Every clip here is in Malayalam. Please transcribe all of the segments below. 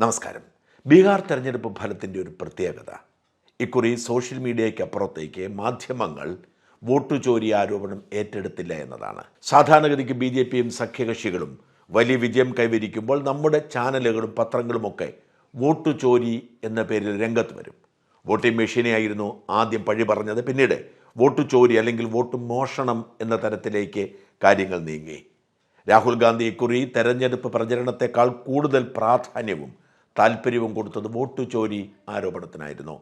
നമസ്കാരം. ബീഹാർ തെരഞ്ഞെടുപ്പ് ഫലത്തിന്റെ ഒരു പ്രത്യേകത. ഇക്കുറി സോഷ്യൽ മീഡിയയ്ക്ക് അപ്പുറത്തേക്ക് മാധ്യമങ്ങൾ വോട്ടു ചോരി ആരോപണം ഏറ്റെടുത്തില്ല എന്നതാണ്. സാധാരണഗതിക്ക് ബി ജെ പിയും സഖ്യകക്ഷികളും വലിയ വിജയം കൈവരിക്കുമ്പോൾ നമ്മുടെ ചാനലുകളും പത്രങ്ങളുമൊക്കെ വോട്ടു ചോരി എന്ന പേരിൽ രംഗത്ത് വരും. വോട്ടിംഗ് മെഷീനെയായിരുന്നു ആദ്യം പഴി പറഞ്ഞത്. പിന്നീട് വോട്ടു ചോരി അല്ലെങ്കിൽ വോട്ട് മോഷണം എന്ന തരത്തിലേക്ക് കാര്യങ്ങൾ നീങ്ങി. രാഹുൽ ഗാന്ധി ഇക്കുറി തെരഞ്ഞെടുപ്പ് പ്രചരണത്തെക്കാൾ കൂടുതൽ പ്രാധാന്യവും താല്പര്യവും കൊടുത്തത് വോട്ട് ചോരി ആരോപണത്തിനായിരുന്നു.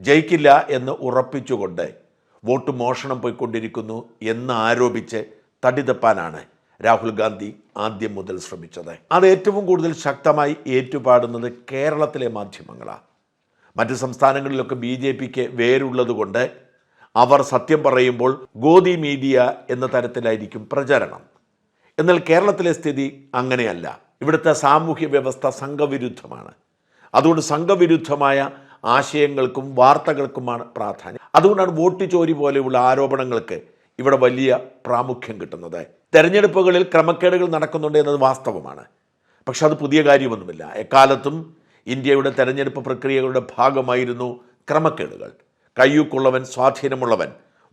ജയിക്കില്ല എന്ന് ഉറപ്പിച്ചുകൊണ്ട് വോട്ട് മോഷണം പോയിക്കൊണ്ടിരിക്കുന്നു എന്ന് ആരോപിച്ച് തടിതപ്പാനാണ് രാഹുൽ ഗാന്ധി ആദ്യം മുതൽ ശ്രമിച്ചത്. അത് ഏറ്റവും കൂടുതൽ ശക്തമായി ഏറ്റുപാടുന്നത് കേരളത്തിലെ മാധ്യമങ്ങളാണ്. മറ്റ് സംസ്ഥാനങ്ങളിലൊക്കെ ബി ജെ പിക്ക് വേരുള്ളതുകൊണ്ട് അവർ സത്യം പറയുമ്പോൾ ഗോദി മീഡിയ എന്ന തരത്തിലായിരിക്കും പ്രചരണം. എന്നാൽ കേരളത്തിലെ സ്ഥിതി അങ്ങനെയല്ല. ഇവിടുത്തെ സാമൂഹ്യ വ്യവസ്ഥ സംഘവിരുദ്ധമാണ്. അതുകൊണ്ട് സംഘവിരുദ്ധമായ ആശയങ്ങൾക്കും വാർത്തകൾക്കുമാണ് പ്രാധാന്യം. അതുകൊണ്ടാണ് വോട്ട് ചോരി പോലെയുള്ള ആരോപണങ്ങൾക്ക് ഇവിടെ വലിയ പ്രാമുഖ്യം കിട്ടുന്നത്. തെരഞ്ഞെടുപ്പുകളിൽ ക്രമക്കേടുകൾ നടക്കുന്നുണ്ട് എന്നത് വാസ്തവമാണ്. പക്ഷെ അത് പുതിയ കാര്യമൊന്നുമില്ല. എക്കാലത്തും ഇന്ത്യയുടെ തെരഞ്ഞെടുപ്പ് പ്രക്രിയകളുടെ ഭാഗമായിരുന്നു ക്രമക്കേടുകൾ. കയ്യൂക്കുള്ളവൻ സ്വാധീനമുള്ളവൻ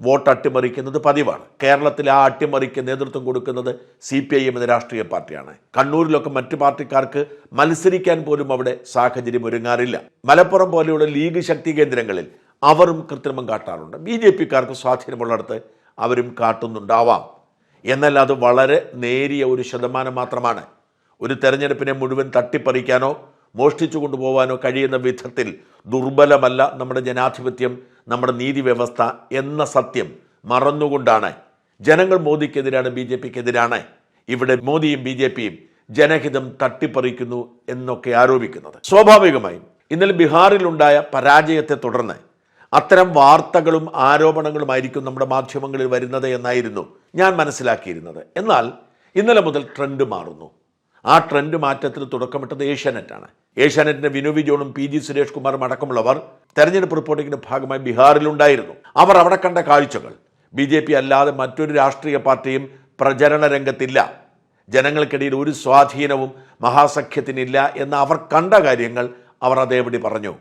വോട്ട് അട്ടിമറിക്കുന്നത് പതിവാണ്. കേരളത്തിൽ ആ അട്ടിമറിക്ക് നേതൃത്വം കൊടുക്കുന്നത് സി പി ഐ എം എന്ന രാഷ്ട്രീയ പാർട്ടിയാണ്. കണ്ണൂരിലൊക്കെ മറ്റു പാർട്ടിക്കാർക്ക് മത്സരിക്കാൻ പോലും അവിടെ സാഹചര്യം ഒരുങ്ങാറില്ല. മലപ്പുറം പോലെയുള്ള ലീഗ് ശക്തി കേന്ദ്രങ്ങളിൽ അവരും കൃത്രിമം കാട്ടാറുണ്ട്. ബി ജെ പിക്കാർക്ക് സ്വാധീനമുള്ളിടത്ത് അവരും കാട്ടുന്നുണ്ടാവാം. എന്നാൽ അത് വളരെ നേരിയ ഒരു ശതമാനം മാത്രമാണ്. ഒരു തെരഞ്ഞെടുപ്പിനെ മുഴുവൻ തട്ടിപ്പറിക്കാനോ മോഷ്ടിച്ചു കൊണ്ടുപോകാനോ കഴിയുന്ന വിധത്തിൽ ദുർബലമല്ല നമ്മുടെ ജനാധിപത്യം നമ്മുടെ നീതി വ്യവസ്ഥ എന്ന സത്യം മറന്നുകൊണ്ടാണ്. ജനങ്ങൾ മോദിക്കെതിരാണ് ബി ജെ പിക്കെതിരാണ്. ഇവിടെ മോദിയും ബി ജെ പിയും ജനഹിതം തട്ടിപ്പറിക്കുന്നു എന്നൊക്കെ ആരോപിക്കുന്നത്. സ്വാഭാവികമായും ഇന്നലെ ബീഹാറിലുണ്ടായ പരാജയത്തെ തുടർന്ന് അത്തരം വാർത്തകളും ആരോപണങ്ങളുമായിരിക്കും നമ്മുടെ മാധ്യമങ്ങളിൽ വരുന്നത് എന്നായിരുന്നു ഞാൻ മനസ്സിലാക്കിയിരുന്നത്. എന്നാൽ ഇന്നലെ മുതൽ ട്രെൻഡ് മാറുന്നു. ആ ട്രെൻഡ് മാറ്റത്തിന് തുടക്കമിട്ടത് ഏഷ്യാനെറ്റാണ്. ഏഷ്യാനെറ്റിന്റെ വിനു ജോണും പി ജി സുരേഷ് കുമാറും അടക്കമുള്ളവർ തെരഞ്ഞെടുപ്പ് റിപ്പോർട്ടിംഗിന്റെ ഭാഗമായി ബീഹാറിലുണ്ടായിരുന്നു. അവർ അവിടെ കണ്ട കാഴ്ചകൾ. ബി ജെ പി അല്ലാതെ മറ്റൊരു രാഷ്ട്രീയ പാർട്ടിയും പ്രചരണ രംഗത്തില്ല. ജനങ്ങൾക്കിടയിൽ ഒരു സ്വാധീനവും മഹാസഖ്യത്തിനില്ല എന്ന് അവർ കണ്ട കാര്യങ്ങൾ അവർ അതേപടി പറഞ്ഞു.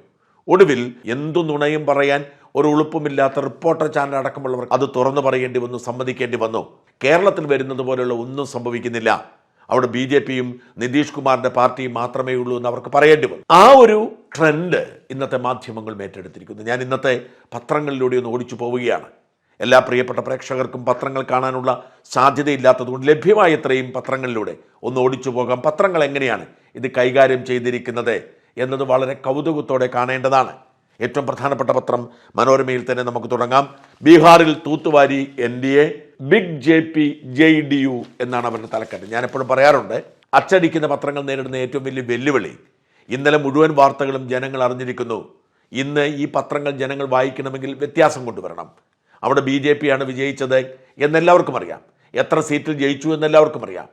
ഒടുവിൽ എന്തു നുണയും പറയാൻ ഒരു ഉളുപ്പുമില്ലാത്ത റിപ്പോർട്ടർ ചാനൽ അടക്കമുള്ളവർ അത് തുറന്നു പറയേണ്ടി വന്നു സമ്മതിക്കേണ്ടി വന്നു. കേരളത്തിൽ വരുന്നത് പോലെയുള്ള ഒന്നും സംഭവിക്കുന്നില്ല. അവിടെ ബി ജെ പിയും നിതീഷ് കുമാറിന്റെ പാർട്ടിയും മാത്രമേ ഉള്ളൂ എന്ന് അവർക്ക് പറയേണ്ടി വന്നു. ആ ഒരു ട്രെൻഡ് ഇന്നത്തെ മാധ്യമങ്ങൾ ഏറ്റെടുത്തിരിക്കുന്നു. ഞാൻ ഇന്നത്തെ പത്രങ്ങളിലൂടെ ഒന്ന് ഓടിച്ചു പോവുകയാണ്. എല്ലാ പ്രിയപ്പെട്ട പ്രേക്ഷകർക്കും പത്രങ്ങൾ കാണാനുള്ള സാധ്യതയില്ലാത്തതുകൊണ്ട് ലഭ്യമായ ഇത്രയും പത്രങ്ങളിലൂടെ ഒന്ന് ഓടിച്ചു പോകാം. പത്രങ്ങൾ എങ്ങനെയാണ് ഇത് കൈകാര്യം ചെയ്തിരിക്കുന്നത് എന്നത് വളരെ കൗതുകത്തോടെ കാണേണ്ടതാണ്. ഏറ്റവും പ്രധാനപ്പെട്ട പത്രം മനോരമയിൽ തന്നെ നമുക്ക് തുടങ്ങാം. ബീഹാറിൽ തൂത്തുവാരി N D A big J P J D U എന്നാണ് അവരുടെ തലക്കെട്ട്. ഞാൻ എപ്പോഴും പറയാറുണ്ട് അച്ചടിക്കുന്ന പത്രങ്ങൾ നേരിടുന്ന ഏറ്റവും വലിയ വെല്ലുവിളി ഇന്നലെ മുഴുവൻ വാർത്തകളും ജനങ്ങൾ അറിഞ്ഞിരിക്കുന്നു ഇന്ന് ഈ പത്രങ്ങൾ ജനങ്ങൾ വായിക്കണമെങ്കിൽ വ്യത്യാസം കൊണ്ടുവരണം. അവിടെ ബി ജെ പിയാണ് വിജയിച്ചത് എന്നെല്ലാവർക്കും അറിയാം. എത്ര സീറ്റിൽ ജയിച്ചു എന്നെല്ലാവർക്കും അറിയാം.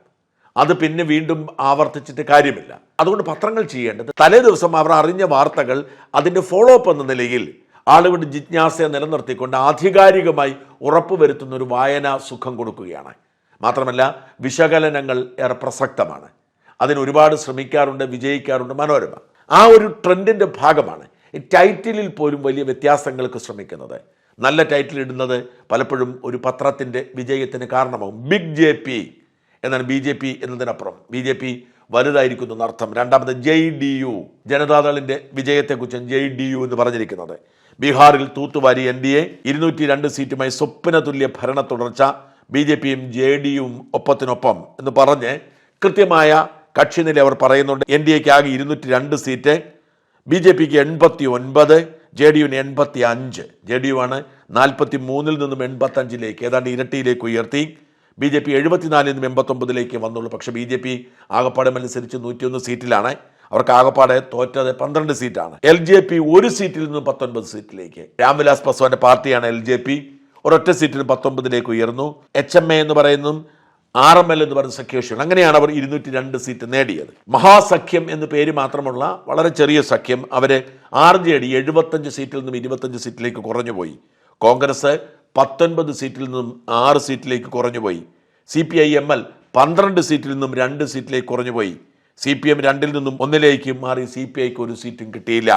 അത് പിന്നെ വീണ്ടും ആവർത്തിച്ചിട്ട് കാര്യമില്ല. അതുകൊണ്ട് പത്രങ്ങൾ ചെയ്യേണ്ടത് തലേ ദിവസം അവർ അറിഞ്ഞ വാർത്തകൾ അതിന്റെ ഫോളോ അപ്പ് എന്ന നിലയിൽ ആളുകളുടെ ജിജ്ഞാസയെ നിലനിർത്തിക്കൊണ്ട് ആധികാരികമായി ഉറപ്പുവരുത്തുന്ന ഒരു വായന സുഖം കൊടുക്കുകയാണ്. മാത്രമല്ല വിശകലനങ്ങൾ ഏറെ പ്രസക്തമാണ്. അതിന് ഒരുപാട് ശ്രമിക്കാറുണ്ട് വിജയിക്കാറുണ്ട് മനോരമ. ആ ഒരു ട്രെൻഡിന്റെ ഭാഗമാണ് ഈ ടൈറ്റിലിൽ പോലും വലിയ വ്യത്യാസങ്ങൾക്ക് ശ്രമിക്കുന്നത്. നല്ല ടൈറ്റിൽ ഇടുന്നത് പലപ്പോഴും ഒരു പത്രത്തിന്റെ വിജയത്തിന് കാരണമാകും ബിഗ് ജെ പി എന്നാണ് ബി ജെ പി എന്നതിനപ്പുറം. ബി ജെ പി വലുതായിരിക്കുന്നു എന്നർത്ഥം. രണ്ടാമത് ജെ ഡി യു. ജനതാദളിന്റെ വിജയത്തെക്കുറിച്ച് ജെ ഡി യു എന്ന് പറഞ്ഞിരിക്കുന്നത്. ബീഹാറിൽ തൂത്തുവാരി എൻ ഡി എ ഇരുന്നൂറ്റി രണ്ട് സീറ്റുമായി സ്വപ്ന തുല്യ ഭരണ തുടർച്ച ബി ജെ പിയും ജെ ഡിയും ഒപ്പത്തിനൊപ്പം എന്ന് പറഞ്ഞ് കൃത്യമായ കക്ഷി നില അവർ പറയുന്നുണ്ട്. എൻ ഡി എക്ക് ആകെ ഇരുന്നൂറ്റി രണ്ട് സീറ്റ് ബി ജെ പിക്ക് എൺപത്തി ഒൻപത് ജെ ഡി യുവിന് എൺപത്തി അഞ്ച് ജെ ഡി യു ആണ് നാൽപ്പത്തി മൂന്നിൽ നിന്നും എൺപത്തി അഞ്ചിലേക്ക് ഏതാണ്ട് ഇരട്ടിയിലേക്ക് ഉയർത്തി. ബി ജെ പി എഴുപത്തിനാലിൽ നിന്നും എൺപത്തൊമ്പതിലേക്ക് വന്നുള്ളൂ. പക്ഷേ ബി ജെ പി ആകപ്പാടമനുസരിച്ച് നൂറ്റിയൊന്ന് സീറ്റിലാണ്. അവർക്ക് ആകപ്പാടെ തോറ്റത് പന്ത്രണ്ട് സീറ്റാണ്. എൽ ജെ പി ഒരു സീറ്റിൽ നിന്ന് പത്തൊൻപത് സീറ്റിലേക്ക്. രാംവിലാസ് പസ്വാന്റെ പാർട്ടിയാണ് എൽ ജെ പി ഒരൊറ്റ സീറ്റിൽ പത്തൊമ്പതിലേക്ക് ഉയർന്നു. എച്ച് എം എ എന്ന് പറയുന്നതും ആർ എം എൽ എന്ന് പറയുന്ന സഖ്യകക്ഷിയാണ് അങ്ങനെയാണ് അവർ ഇരുന്നൂറ്റി രണ്ട് സീറ്റ് നേടിയത്. മഹാസഖ്യം എന്ന് പേര് മാത്രമുള്ള വളരെ ചെറിയ സഖ്യം അവർ ആർ ജെ ഡി എഴുപത്തഞ്ച് സീറ്റിൽ നിന്നും ഇരുപത്തഞ്ച് സീറ്റിലേക്ക് കുറഞ്ഞുപോയി. കോൺഗ്രസ് പത്തൊൻപത് സീറ്റിൽ നിന്നും ആറ് സീറ്റിലേക്ക് കുറഞ്ഞുപോയി. C P I M L പന്ത്രണ്ട് സീറ്റിൽ നിന്നും രണ്ട് സീറ്റിലേക്ക് കുറഞ്ഞുപോയി. സി പി എം രണ്ടിൽ നിന്നും ഒന്നിലേക്ക് മാറി സി പി ഐക്ക് ഒരു സീറ്റും കിട്ടിയില്ല.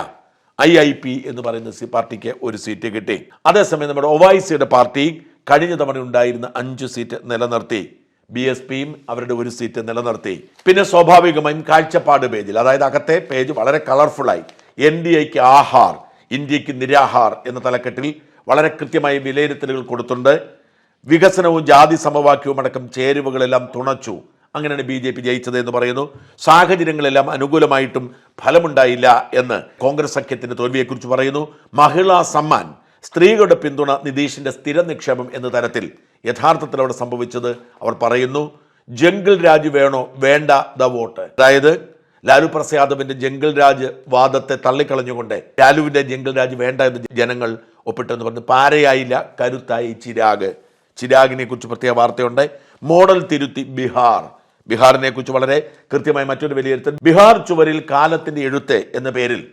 ഐ ഐ പി എന്ന് പറയുന്ന സി പാർട്ടിക്ക് ഒരു സീറ്റ് കിട്ടി. അതേസമയം നമ്മുടെ ഒവൈസിയുടെ പാർട്ടി കഴിഞ്ഞ തവണ ഉണ്ടായിരുന്ന അഞ്ച് സീറ്റ് നിലനിർത്തി. ബി എസ് പിയും അവരുടെ ഒരു സീറ്റ് നിലനിർത്തി. പിന്നെ സ്വാഭാവികമായും കാഴ്ചപ്പാട് പേജിൽ അതായത് അകത്തെ പേജ് വളരെ കളർഫുള്ളായി എൻ ഡി എക്ക് ആഹാർ ഇന്ത്യയ്ക്ക് നിരാഹാർ എന്ന തലക്കെട്ടിൽ വളരെ കൃത്യമായി വിലയിരുത്തലുകൾ കൊടുത്തുണ്ട് വികസനവും ജാതി സമവാക്യവും അടക്കം ചേരുവകളെല്ലാം തുണച്ചു. അങ്ങനെയാണ് ബി ജെ പി ജയിച്ചത് എന്ന് പറയുന്നു. സാഹചര്യങ്ങളെല്ലാം അനുകൂലമായിട്ടും ഫലമുണ്ടായില്ല എന്ന് കോൺഗ്രസ് സഖ്യത്തിന്റെ തോൽവിയെക്കുറിച്ച് പറയുന്നു. മഹിളാ സമ്മാൻ സ്ത്രീകളുടെ പിന്തുണ നിതീഷിന്റെ സ്ഥിര നിക്ഷേപം എന്ന തരത്തിൽ യഥാർത്ഥത്തിൽ അവിടെ സംഭവിച്ചത് അവർ പറയുന്നു. ജംഗിൾ രാജ് വേണോ? വേണ്ട ദ വോട്ട്. അതായത് ലാലു പ്രസാദവിന്റെ ജംഗിൾ രാജ് വാദത്തെ തള്ളിക്കളഞ്ഞുകൊണ്ട് ലാലുവിന്റെ ജംഗിൾ രാജ് വേണ്ട എന്ന് ജനങ്ങൾ ഒപ്പിട്ടെന്ന് പറഞ്ഞു. പാരയായില്ല കരുത്തായി ചിരാഗ്. ചിരാഗിനെ കുറിച്ച് പ്രത്യേക വാർത്തയുണ്ട്. മോഡൽ തിരുത്തി ബീഹാർ. ബീഹാറിനെ കുറിച്ച് വളരെ കൃത്യമായി മറ്റൊരു വിലയിരുത്തൽ. ബീഹാർ ചുവരിൽ കാലത്തിന്റെ എഴുത്ത് എന്ന പേരിൽ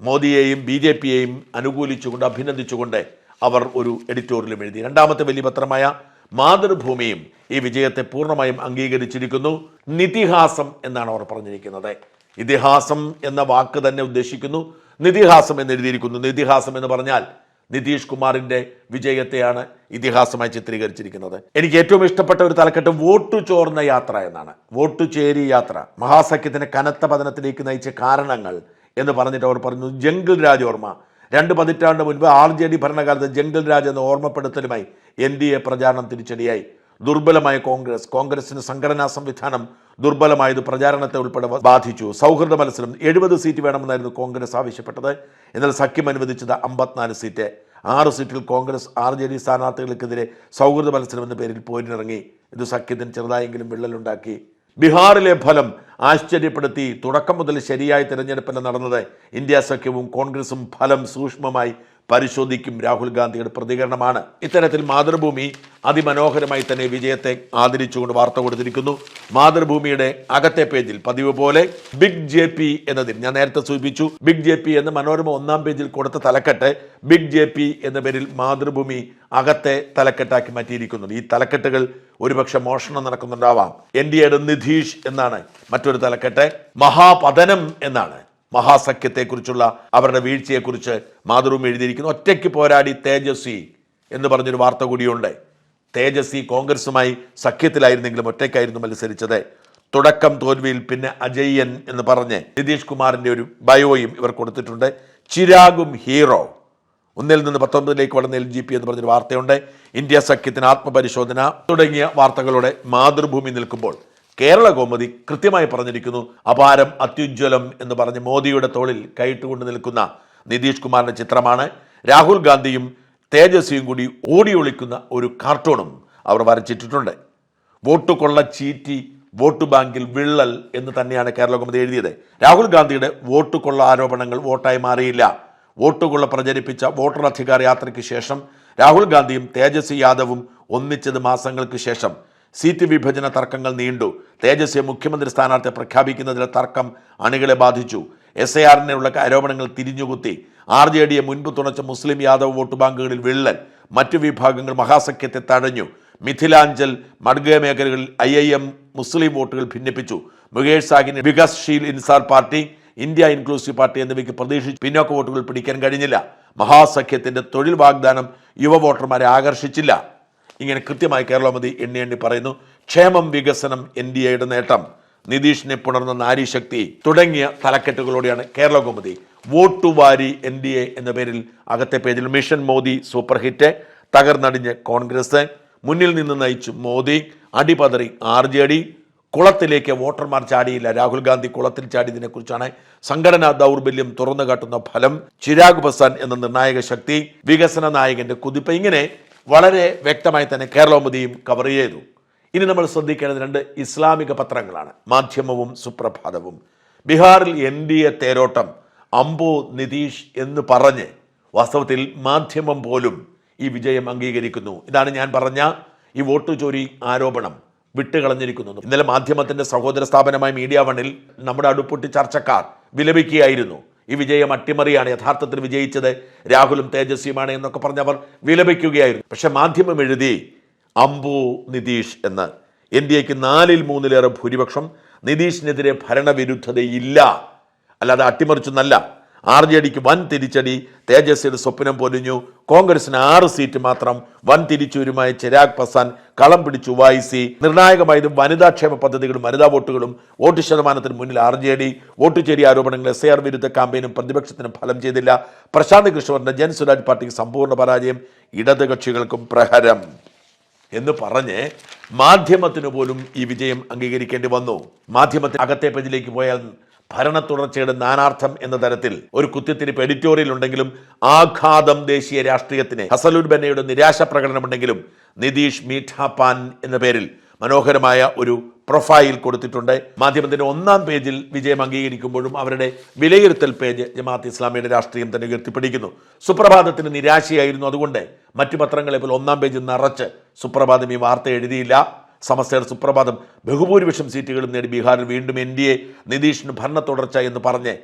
മോദിയെയും ബി ജെ പിയെയും അനുകൂലിച്ചുകൊണ്ട് അഭിനന്ദിച്ചുകൊണ്ട് അവർ ഒരു എഡിറ്റോറിയലും എഴുതി. രണ്ടാമത്തെ വലിയ പത്രമായ മാതൃഭൂമിയും ഈ വിജയത്തെ പൂർണമായും അംഗീകരിച്ചിരിക്കുന്നു. നിതിഹാസം എന്നാണ് അവർ പറഞ്ഞിരിക്കുന്നത്. ഇതിഹാസം എന്ന വാക്ക് തന്നെ ഉദ്ദേശിക്കുന്നു. നിതിഹാസം എന്ന് എഴുതിയിരിക്കുന്നു. നിതിഹാസം എന്ന് പറഞ്ഞാൽ നിതീഷ് കുമാറിന്റെ വിജയത്തെയാണ് ഇതിഹാസമായി ചിത്രീകരിച്ചിരിക്കുന്നത്. എനിക്ക് ഏറ്റവും ഇഷ്ടപ്പെട്ട ഒരു തലക്കെട്ട് വോട്ടു ചോർന്ന യാത്ര എന്നാണ്. വോട്ടു ചേരി യാത്ര. മഹാസഖ്യത്തിന് കനത്ത പതനത്തിലേക്ക് നയിച്ച കാരണങ്ങൾ എന്ന് പറഞ്ഞിട്ട് അവർ പറഞ്ഞു ജംഗിൾ രാജ് ഓർമ്മ. രണ്ട് പതിറ്റാണ്ട് മുൻപ് ആർ ജെ ഡി ഭരണകാലത്ത് ജംഗിൾ രാജ് എന്ന ഓർമ്മപ്പെടുത്തലുമായി എൻ ഡി എ പ്രചാരണം തിരിച്ചടിയായി. ദുർബലമായ കോൺഗ്രസ് കോൺഗ്രസിന് സംഘടനാ സംവിധാനം ദുർബലമായത് പ്രചാരണത്തെ ഉൾപ്പെടെ ബാധിച്ചു. സൗഹൃദ മത്സരം എഴുപത് സീറ്റ് വേണമെന്നായിരുന്നു കോൺഗ്രസ് ആവശ്യപ്പെട്ടത്. എന്നാൽ സഖ്യം അനുവദിച്ചത് അമ്പത്തിനാല് സീറ്റ്. ആറ് സീറ്റിൽ കോൺഗ്രസ് ആർ ജെ ഡി സ്ഥാനാർത്ഥികൾക്കെതിരെ സൗഹൃദ മത്സരം എന്ന പേരിൽ പോരിനിറങ്ങി. ഇത് സഖ്യത്തിന് ചെറുതായെങ്കിലും വിള്ളലുണ്ടാക്കി. ബീഹാറിലെ ഫലം ആശ്ചര്യപ്പെടുത്തി. തുടക്കം മുതൽ ശരിയായ തിരഞ്ഞെടുപ്പല്ല നടന്നത്. ഇന്ത്യ സഖ്യവും കോൺഗ്രസും ഫലം സൂക്ഷ്മമായി പരിശോധിക്കും രാഹുൽ ഗാന്ധിയുടെ പ്രതികരണമാണ്. ഇത്തരത്തിൽ മാതൃഭൂമി അതിമനോഹരമായി തന്നെ വിജയത്തെ ആദരിച്ചുകൊണ്ട് വാർത്ത കൊടുത്തിരിക്കുന്നു. മാതൃഭൂമിയുടെ അകത്തെ പേജിൽ പതിവ് പോലെ ബിഗ് ജെ പി എന്നതിൽ ഞാൻ നേരത്തെ സൂചിപ്പിച്ചു. ബിഗ് ജെ പി എന്ന് മനോരമ ഒന്നാം പേജിൽ കൊടുത്ത തലക്കെട്ട് ബിഗ് ജെ പി എന്ന പേരിൽ മാതൃഭൂമി അകത്തെ തലക്കെട്ടാക്കി മാറ്റിയിരിക്കുന്നു. ഈ തലക്കെട്ടുകൾ ഒരുപക്ഷെ മോഷണം നടക്കുന്നുണ്ടാവാം. എൻ ഡി എയുടെ നിധീഷ് എന്നാണ് മറ്റൊരു തലക്കെട്ട്. മഹാപതനം എന്നാണ്. മഹാസഖ്യത്തെക്കുറിച്ചുള്ള അവരുടെ വീഴ്ചയെക്കുറിച്ച് മാതൃഭൂമി എഴുതിയിരിക്കുന്നു. ഒറ്റയ്ക്ക് പോരാടി തേജസ്വി എന്ന് പറഞ്ഞൊരു വാർത്ത കൂടിയുണ്ട്. തേജസ്വി കോൺഗ്രസുമായി സഖ്യത്തിലായിരുന്നെങ്കിലും ഒറ്റയ്ക്കായിരുന്നു മത്സരിച്ചത്. തുടക്കം തോൽവിയിൽ പിന്നെ അജയ്യൻ എന്ന് പറഞ്ഞ് നിതീഷ് കുമാറിന്റെ ഒരു ബയോയും ഇവർ കൊടുത്തിട്ടുണ്ട്. ചിരാഗും ഹീറോ. ഒന്നിൽ നിന്ന് പത്തൊമ്പതിലേക്ക് വളർന്ന എൽ ജി പി എന്ന് പറഞ്ഞൊരു വാർത്തയുണ്ട്. ഇന്ത്യ സഖ്യത്തിന് ആത്മപരിശോധന തുടങ്ങിയ വാർത്തകളുടെ മാതൃഭൂമി നിൽക്കുമ്പോൾ കേരള കോമതി കൃത്യമായി പറഞ്ഞിരിക്കുന്നു അപാരം അത്യുജ്വലം എന്ന് പറഞ്ഞ് മോദിയുടെ തോളിൽ കൈയിട്ടുകൊണ്ട് നിൽക്കുന്ന നിതീഷ് കുമാറിന്റെ ചിത്രമാണ്. രാഹുൽ ഗാന്ധിയും തേജസ്വിയും കൂടി ഓടി ഒളിക്കുന്ന ഒരു കാർട്ടൂണും അവർ വരച്ചിട്ടിട്ടുണ്ട്. വോട്ട് കൊള്ള ചീറ്റി വോട്ട് ബാങ്കിൽ വിള്ളൽ എന്ന് തന്നെയാണ് കേരള കോമതി എഴുതിയത്. രാഹുൽ ഗാന്ധിയുടെ വോട്ട് കൊള്ള ആരോപണങ്ങൾ വോട്ടായി മാറിയില്ല. വോട്ട് കൊള്ള പ്രചരിപ്പിച്ച വോട്ടർ അധികാര യാത്രയ്ക്ക് ശേഷം രാഹുൽ ഗാന്ധിയും തേജസ്വി യാദവും ഒന്നിച്ചത് മാസങ്ങൾക്ക് ശേഷം. സീറ്റ് വിഭജന തർക്കങ്ങൾ നീണ്ടു. തേജസ്വി മുഖ്യമന്ത്രി സ്ഥാനാർത്ഥി പ്രഖ്യാപിക്കുന്നതിലെ തർക്കം അണികളെ ബാധിച്ചു. എസ് എ ആറിനുള്ള ആരോപണങ്ങൾ തിരിഞ്ഞുകുത്തി. ആർ ജെ ഡിയെ മുൻപ് തുണച്ച മുസ്ലിം യാദവ് വോട്ട് ബാങ്കുകളിൽ വിള്ളൽ. മറ്റു വിഭാഗങ്ങൾ മഹാസഖ്യത്തെ തടഞ്ഞു മിഥിലാഞ്ചൽ മഡ്ഗ മേഖലകളിൽ ഐ ഐ എം മുസ്ലിം വോട്ടുകൾ ഭിന്നിപ്പിച്ചു. Mukesh സാഹിന് Vikassheel Insaan party India inclusive party എന്നിവയ്ക്ക് പ്രതീക്ഷിച്ച് പിന്നോക്ക വോട്ടുകൾ പിടിക്കാൻ കഴിഞ്ഞില്ല. മഹാസഖ്യത്തിന്റെ തൊഴിൽ വാഗ്ദാനം യുവ വോട്ടർമാരെ ആകർഷിച്ചില്ല. ഇങ്ങനെ കൃത്യമായി കേരളമതി എണ്ണി എണ്ണി പറയുന്നു. ക്ഷേമം വികസനം എൻ ഡി എയുടെ നേട്ടം. നിതീഷിനെ പുണർന്ന നാരീശക്തി തുടങ്ങിയ തലക്കെട്ടുകളോടെയാണ് കേരള കൗമുദി വോട്ടുവാരി എൻ ഡി എ എന്ന പേരിൽ അകത്തെ പേജിൽ മിഷൻ മോദി സൂപ്പർ ഹിറ്റ് തകർന്നടിഞ്ഞ് കോൺഗ്രസ്. മുന്നിൽ നിന്ന് നയിച്ചു മോദി അടിപതറി ആർ ജെ ഡി. കുളത്തിലേക്ക് വോട്ടർമാർ ചാടിയില്ല. രാഹുൽ ഗാന്ധി കുളത്തിൽ ചാടിയതിനെ കുറിച്ചാണ് സംഘടനാ ദൗർബല്യം തുറന്നു കാട്ടുന്ന ഫലം. ചിരാഗ് ബസാൻ എന്ന നിർണായക ശക്തി വികസന നായകന്റെ കുതിപ്പ്. ഇങ്ങനെ വളരെ വ്യക്തമായി തന്നെ കേരളോമതിയും കവർ ചെയ്തു. ഇനി നമ്മൾ ശ്രദ്ധിക്കേണ്ടത് രണ്ട് ഇസ്ലാമിക പത്രങ്ങളാണ്. മാധ്യമവും സുപ്രഭാതവും. ബീഹാറിൽ എൻ ഡി എ തേരോട്ടം അംബോ നിതീഷ് എന്ന് പറഞ്ഞ് വാസ്തവത്തിൽ മാധ്യമം പോലും ഈ വിജയം അംഗീകരിക്കുന്നു. ഇതാണ് ഞാൻ പറഞ്ഞ ഈ വോട്ട് ചോരി ആരോപണം വിട്ടുകളഞ്ഞിരിക്കുന്നു. ഇന്നലെ മാധ്യമത്തിന്റെ സഹോദര സ്ഥാപനമായ മീഡിയ വണ്ണിൽ നമ്മുടെ അടുപ്പൊട്ടി ചർച്ചക്കാർ വിലപിക്കുകയായിരുന്നു. ഈ വിജയം അട്ടിമറിയാണ് യഥാർത്ഥത്തിൽ വിജയിച്ചത്. രാഹുലും തേജസ്വിയുമാണ് എന്നൊക്കെ പറഞ്ഞവർ വിലപിക്കുകയായിരുന്നു. പക്ഷെ മാധ്യമം എഴുതി അംബു നിതീഷ് എന്ന്. എൻ ഡി എക്ക് നാലിൽ മൂന്നിലേറെ ഭൂരിപക്ഷം. നിതീഷിനെതിരെ ഭരണവിരുദ്ധതയില്ല. അല്ലാതെ അട്ടിമറിച്ചെന്നല്ല. ആർ ജെ ഡിക്ക് വൻ തിരിച്ചടി തേജസ്വിയുടെ സ്വപ്നം പൊലിഞ്ഞു. കോൺഗ്രസിന് ആറ് സീറ്റ് മാത്രം വൻ തിരിച്ചൂരുമായ ചിരാഗ് പസാൻ കളം പിടിച്ചു വായിസി നിർണായകമായതും വനിതാക്ഷേമ പദ്ധതികളും വനിതാ വോട്ടുകളും വോട്ട് ശതമാനത്തിന് മുന്നിൽ ആർ ജെ ഡി വോട്ട് ചേരി ആരോപണങ്ങൾ എസ് ആർ വിരുദ്ധ ക്യാമ്പയിനും പ്രതിപക്ഷത്തിനും ഫലം ചെയ്തില്ല. പ്രശാന്ത് കൃഷ്ണവറിന്റെ ജൻ സ്വരാജ് പാർട്ടിക്ക് സമ്പൂർണ പരാജയം ഇടത് കക്ഷികൾക്കും പ്രഹരം എന്ന് പറഞ്ഞ് മാധ്യമത്തിന് പോലും ഈ വിജയം അംഗീകരിക്കേണ്ടി വന്നു. മാധ്യമത്തിന് അകത്തെ പേജിലേക്ക് പോയാൽ ഭരണ തുടർച്ചയുടെ നാനാർത്ഥം എന്ന തരത്തിൽ ഒരു കുത്തിത്തിരിപ്പ് എഡിറ്റോറിയൽ ഉണ്ടെങ്കിലും ആഘാതം ദേശീയ രാഷ്ട്രീയത്തിന്. ഹസലുൽ ബന്നയുടെ നിരാശ പ്രകടനമുണ്ടെങ്കിലും നിതീഷ് മീഠാപാൻ എന്ന പേരിൽ മനോഹരമായ ഒരു പ്രൊഫൈൽ കൊടുത്തിട്ടുണ്ട്. മാധ്യമത്തിന്റെ ഒന്നാം പേജിൽ വിജയം അംഗീകരിക്കുമ്പോഴും അവരുടെ വിലയിരുത്തൽ പേജ് ജമാഅത്ത് ഇസ്ലാമിയുടെ രാഷ്ട്രീയം തന്നെ ഉയർത്തിപ്പിടിക്കുന്നു. സുപ്രഭാതത്തിന് നിരാശയായിരുന്നു അതുകൊണ്ട് മറ്റു പത്രങ്ങളെ പോലെ ഒന്നാം പേജിൽ നിറച്ച് സുപ്രഭാതം ഈ വാർത്ത എഴുതിയില്ല. സമസ്തയുടെ സുപ്രഭാതം ബഹുഭൂരിപക്ഷം സീറ്റുകളും നേടി ബീഹാറിൽ വീണ്ടും എൻ ഡി എ നിതീഷിന് ഭരണ തുടർച്ച എന്ന് പറഞ്ഞ്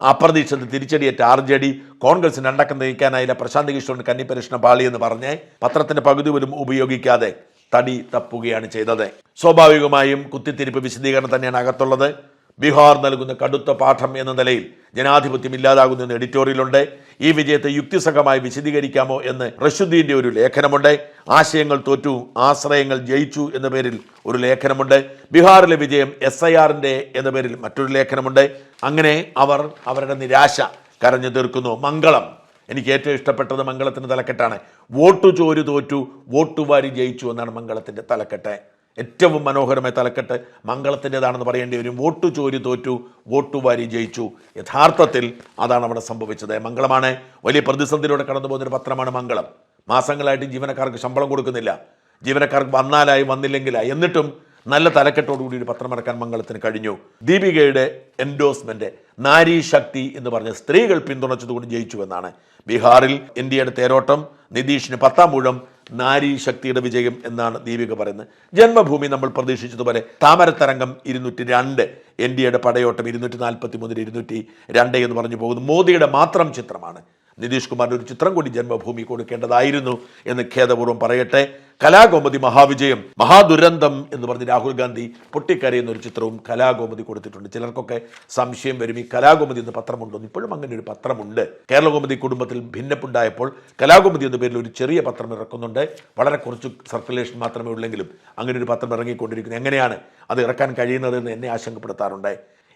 അപ്രതീക്ഷിത തിരിച്ചടിയേറ്റ ആർ ജെ ഡി കോൺഗ്രസിന് അണ്ടക്കം നയിക്കാനായില്ല. പ്രശാന്ത് കിഷോറിന് കന്നിപരീക്ഷണ പാളി എന്ന് പറഞ്ഞ് പത്രത്തിന്റെ പകുതി പോലും ഉപയോഗിക്കാതെ തടി തപ്പുകയാണ് ചെയ്തത്. സ്വാഭാവികമായും കുത്തിത്തിരിപ്പ് വിശദീകരണം തന്നെയാണ് അകത്തുള്ളത്. ബീഹാർ നൽകുന്ന കടുത്ത പാഠം എന്ന നിലയിൽ ജനാധിപത്യം ഇല്ലാതാകുന്നു എന്ന് എഡിറ്റോറിയലുണ്ട് ഈ വിജയത്തെ യുക്തിസഹമായി വിശദീകരിക്കാമോ എന്ന് റഷുദ്ദീന്റെ ഒരു ലേഖനമുണ്ട്. ആശയങ്ങൾ തോറ്റു ആശ്രയങ്ങൾ ജയിച്ചു എന്ന പേരിൽ ഒരു ലേഖനമുണ്ട്. ബീഹാറിലെ വിജയം എസ് ഐ ആറിന്റെ എന്ന പേരിൽ മറ്റൊരു ലേഖനമുണ്ട്. അങ്ങനെ അവർ അവരുടെ നിരാശ കരഞ്ഞു തീർക്കുന്നു. മംഗളം. എനിക്ക് ഏറ്റവും ഇഷ്ടപ്പെട്ടത് മംഗളത്തിന്റെ തലക്കെട്ടാണ്. വോട്ടു ചോരു തോറ്റു വോട്ടുവാരി ജയിച്ചു എന്നാണ് മംഗളത്തിന്റെ തലക്കെട്ട്. ഏറ്റവും മനോഹരമായ തലക്കെട്ട് മംഗളത്തിന്റെതാണെന്ന് പറയേണ്ടി വരും. വോട്ടു ചോരി തോറ്റു വോട്ടുവാരി ജയിച്ചു. യഥാർത്ഥത്തിൽ അതാണ് അവിടെ സംഭവിച്ചത്. മംഗളമാണ്. വലിയ പ്രതിസന്ധിയിലൂടെ കടന്നു പോകുന്ന ഒരു പത്രമാണ് മംഗളം. മാസങ്ങളായിട്ട് ജീവനക്കാർക്ക് ശമ്പളം കൊടുക്കുന്നില്ല. ജീവനക്കാർക്ക് വന്നാലായി വന്നില്ലെങ്കിലായി എന്നിട്ടും നല്ല തലക്കെട്ടോടുകൂടി ഒരു പത്രം ഇറക്കാൻ മംഗളത്തിന് കഴിഞ്ഞു. ദീപികയുടെ എൻഡോസ്മെന്റ് നാരി ശക്തി എന്ന് പറഞ്ഞ സ്ത്രീകൾ പിന്തുണച്ചതുകൊണ്ട് ജയിച്ചു എന്നാണ് ബീഹാറിൽ ഇന്ത്യയുടെ തേരോട്ടം നിതീഷിന് പത്താം മൂഴം നാരി ശക്തിയുടെ വിജയം എന്നാണ് ദീപിക പറയുന്നത്. ജന്മഭൂമി നമ്മൾ പ്രതീക്ഷിച്ചതുപോലെ താമരത്തരംഗം ഇരുന്നൂറ്റി രണ്ട് എൻ ഡി എയുടെ പടയോട്ടം ഇരുന്നൂറ്റി നാൽപ്പത്തി മൂന്നിൽ ഇരുന്നൂറ്റി രണ്ട് എന്ന് പറഞ്ഞു പോകുന്നു. മോദിയുടെ മാത്രം ചിത്രമാണ്. നിതീഷ് കുമാർ ഒരു ചിത്രം കൂടി ജന്മഭൂമി കൊടുക്കേണ്ടതായിരുന്നു എന്ന് ഖേദപൂർവം പറയട്ടെ. കലാകോമതി മഹാവിജയം മഹാദുരന്തം എന്ന് പറഞ്ഞ് രാഹുൽ ഗാന്ധി പൊട്ടിക്കരയുന്ന ഒരു ചിത്രവും കലാകോമതി കൊടുത്തിട്ടുണ്ട്. ചിലർക്കൊക്കെ സംശയം വരും ഈ കലാകോമതി എന്ന പത്രമുണ്ടോ ഇപ്പോഴും അങ്ങനെ ഒരു പത്രമുണ്ട്. കേരളകോമതി കുടുംബത്തിൽ ഭിന്നപ്പുണ്ടായപ്പോൾ കലാകോമതി എന്ന പേരിൽ ഒരു ചെറിയ പത്രം ഇറക്കുന്നുണ്ട്. വളരെ കുറച്ച് സർക്കുലേഷൻ മാത്രമേ ഉള്ളെങ്കിലും അങ്ങനെ ഒരു പത്രം ഇറങ്ങിക്കൊണ്ടിരിക്കുന്നത് എങ്ങനെയാണ്? അത് ഇറക്കാൻ കഴിയുന്നത് എന്ന് എന്നെ ആശങ്കപ്പെടുത്താറുണ്ട്.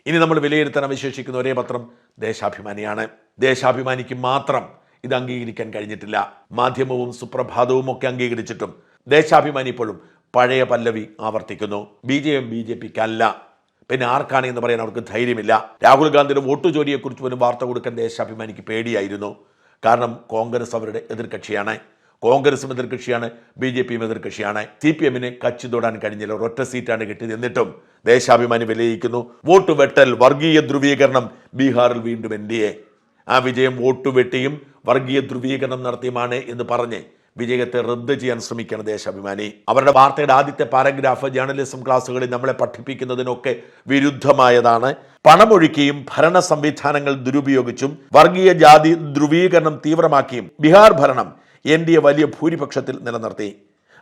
ഇനി നമ്മൾ വിലയിരുത്താൻ അവശേഷിക്കുന്ന ഒരേ പത്രം ദേശാഭിമാനിയാണ്. ദേശാഭിമാനിക്ക് മാത്രം ഇത് അംഗീകരിക്കാൻ കഴിഞ്ഞിട്ടില്ല. മാധ്യമവും സുപ്രഭാതവും ഒക്കെ അംഗീകരിച്ചിട്ടും ദേശാഭിമാനി ഇപ്പോഴും പഴയ പല്ലവി ആവർത്തിക്കുന്നു. B J M B J പിക്കല്ല. പിന്നെ ആർക്കാണ് എന്ന് പറയാൻ അവർക്ക് ധൈര്യമില്ല. രാഹുൽ ഗാന്ധിയുടെ വോട്ട് ജോലിയെക്കുറിച്ച് പോലും വാർത്ത കൊടുക്കാൻ ദേശാഭിമാനിക്ക് പേടിയായിരുന്നു. കാരണം കോൺഗ്രസ് അവരുടെ എതിർകക്ഷിയാണ്. കോൺഗ്രസും എതിർകക്ഷിയാണ് ബി ജെ പിയും എതിർകക്ഷിയാണ്. സി പി എമ്മിന് കച്ചി തൊടാൻ കഴിഞ്ഞില്ല. ഒരൊറ്റ സീറ്റാണ് കിട്ടിയത്. എന്നിട്ടും ദേശാഭിമാനി വിലയിക്കുന്നു. വോട്ട് വെട്ടൽ വർഗീയ ധ്രുവീകരണം ബീഹാറിൽ വീണ്ടും എൻ ഡി എ. ആ വിജയം വോട്ട് വെട്ടിയും വർഗീയ ധ്രുവീകരണം നടത്തിയുമാണ് എന്ന് പറഞ്ഞ് വിജയത്തെ റദ്ദ് ചെയ്യാൻ ശ്രമിക്കുകയാണ് ദേശാഭിമാനി. അവരുടെ വാർത്തയുടെ ആദ്യത്തെ പാരഗ്രാഫ് ജേർണലിസം ക്ലാസ്സുകളിൽ നമ്മളെ പഠിപ്പിക്കുന്നതിനൊക്കെ വിരുദ്ധമായതാണ്. പണമൊഴുക്കിയും ഭരണ സംവിധാനങ്ങൾ ദുരുപയോഗിച്ചും വർഗീയ ജാതി ധ്രുവീകരണം തീവ്രമാക്കിയും ബീഹാർ ഭരണം എൻ ഡി എ വലിയ ഭൂരിപക്ഷത്തിൽ നിലനിർത്തി.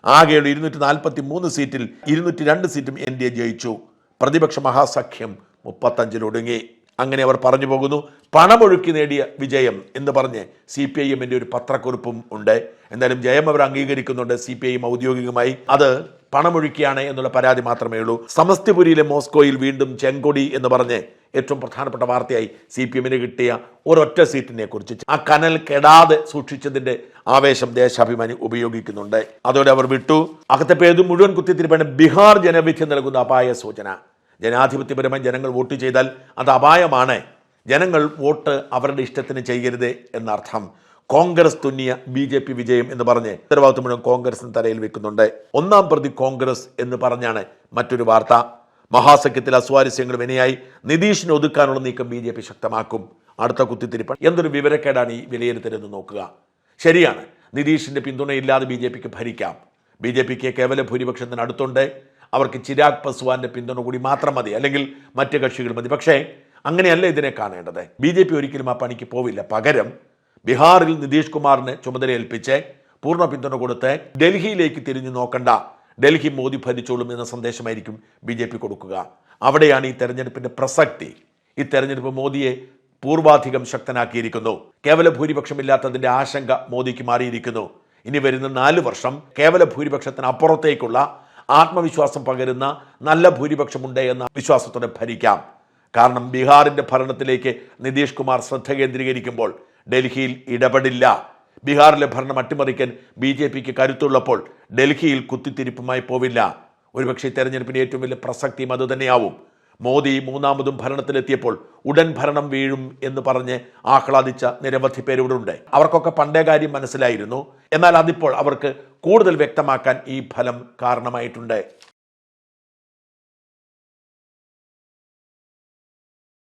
ആകെയുള്ള ഇരുന്നൂറ്റി നാൽപ്പത്തി മൂന്ന് സീറ്റിൽ ഇരുന്നൂറ്റി രണ്ട് സീറ്റും എൻ ഡി എ ജയിച്ചു. പ്രതിപക്ഷ മഹാസഖ്യം മുപ്പത്തഞ്ചിലൊടുങ്ങി അങ്ങനെ അവർ പറഞ്ഞു പോകുന്നു. പണമൊഴുക്കി നേടിയ വിജയം എന്ന് പറഞ്ഞ് സി പി ഐ എമ്മിന്റെ ഒരു പത്രക്കുറിപ്പും ഉണ്ട്. എന്തായാലും ജയം അവർ അംഗീകരിക്കുന്നുണ്ട് സി പി ഐ ഔദ്യോഗികമായി. അത് പണമൊഴുക്കിയാണ് എന്നുള്ള പരാതി മാത്രമേ ഉള്ളൂ. സമസ്തിപുരിയിലെ മോസ്കോയിൽ വീണ്ടും ചെങ്കൊടി എന്ന് പറഞ്ഞ് ഏറ്റവും പ്രധാനപ്പെട്ട വാർത്തയായി സി പി എമ്മിന് കിട്ടിയ ഒരൊറ്റ സീറ്റിനെ കുറിച്ച് ആ കനൽ കെടാതെ സൂക്ഷിച്ചതിന്റെ ആവേശം ദേശാഭിമാനി ഉപയോഗിക്കുന്നുണ്ട്. അതോടെ അവർ വിട്ടു. അകത്തെ പേത് മുഴുവൻ കുത്തിത്തിരിപ്പാണ് ബീഹാർ ജനവിധി നൽകുന്ന അപായ സൂചന. ജനാധിപത്യപരമായി ജനങ്ങൾ വോട്ട് ചെയ്താൽ അത് അപായമാണ്. ജനങ്ങൾ വോട്ട് അവരുടെ ഇഷ്ടത്തിന് ചെയ്യരുത് എന്നർത്ഥം. കോൺഗ്രസ് തുന്നിയ ബി ജെ പി വിജയം എന്ന് പറഞ്ഞ് ഉത്തരവാദിത്വം മുഴുവൻ കോൺഗ്രസിന് തലയിൽ വെക്കുന്നുണ്ട്. ഒന്നാം പ്രതി കോൺഗ്രസ് എന്ന് പറഞ്ഞാണ് മറ്റൊരു വാർത്ത. മഹാസഖ്യത്തിൽ അസ്വാരസ്യങ്ങൾ വിനയായി നിതീഷിനെ ഒതുക്കാനുള്ള നീക്കം ബി ജെ പി ശക്തമാക്കും. അടുത്ത കുത്തിത്തിരിപ്പ്. എന്തൊരു വിവരക്കേടാണ് ഈ വിലയിരുത്തലെന്ന് നോക്കുക. ശരിയാണ് നിതീഷിന്റെ പിന്തുണയില്ലാതെ ബി ജെ പിക്ക് ഭരിക്കാം. ബി ജെ പിക്ക് കേവല ഭൂരിപക്ഷത്തിന് അടുത്തുണ്ട്. അവർക്ക് ചിരാഗ് പസ്വാന്റെ പിന്തുണ കൂടി മാത്രം മതി. അല്ലെങ്കിൽ മറ്റ് കക്ഷികൾ മതി. പക്ഷേ അങ്ങനെയല്ല ഇതിനെ കാണേണ്ടത്. ബി ജെ പി ഒരിക്കലും ആ പണിക്ക് പോവില്ല. പകരം ബീഹാറിൽ നിതീഷ് കുമാറിനെ ചുമതല ഏൽപ്പിച്ച് പൂർണ പിന്തുണ കൊടുത്ത് ഡൽഹിയിലേക്ക് തിരിഞ്ഞു നോക്കണ്ട. ഡൽഹി മോദി ഭരിച്ചോളും എന്ന സന്ദേശമായിരിക്കും ബി ജെ പി കൊടുക്കുക. അവിടെയാണ് ഈ തെരഞ്ഞെടുപ്പിന്റെ പ്രസക്തി. ഈ തെരഞ്ഞെടുപ്പ് മോദിയെ പൂർവാധികം ശക്തനാക്കിയിരിക്കുന്നു. കേവല ഭൂരിപക്ഷമില്ലാത്തതിന്റെ ആശങ്ക മോദിക്ക് മാറിയിരിക്കുന്നു. ഇനി വരുന്ന നാല് വർഷം കേവല ഭൂരിപക്ഷത്തിന് അപ്പുറത്തേക്കുള്ള ആത്മവിശ്വാസം പകരുന്ന നല്ല ഭൂരിപക്ഷമുണ്ട് എന്ന വിശ്വാസത്തോടെ ഭരിക്കാം. കാരണം ബീഹാറിന്റെ ഭരണത്തിലേക്ക് നിതീഷ് കുമാർ ശ്രദ്ധ കേന്ദ്രീകരിക്കുമ്പോൾ ഡൽഹിയിൽ ഇടപെടില്ല. ബീഹാറിലെ ഭരണം അട്ടിമറിക്കാൻ ബി ജെ പിക്ക് കരുത്തുള്ളപ്പോൾ ഡൽഹിയിൽ കുത്തിത്തിരിപ്പുമായി പോവില്ല. ഒരുപക്ഷെ തെരഞ്ഞെടുപ്പിന് ഏറ്റവും വലിയ പ്രസക്തിയും അതുതന്നെയാവും മോദി മൂന്നാമതും ഭരണത്തിലെത്തിയപ്പോൾ ഉടൻ ഭരണം വീഴും എന്ന് പറഞ്ഞ് ആഹ്ലാദിച്ച നിരവധി പേരിവിടെ അവർക്കൊക്കെ പണ്ടേ കാര്യം മനസ്സിലായിരുന്നു. എന്നാൽ അതിപ്പോൾ അവർക്ക് കൂടുതൽ വ്യക്തമാക്കാൻ ഈ ഫലം കാരണമായിട്ടുണ്ട്.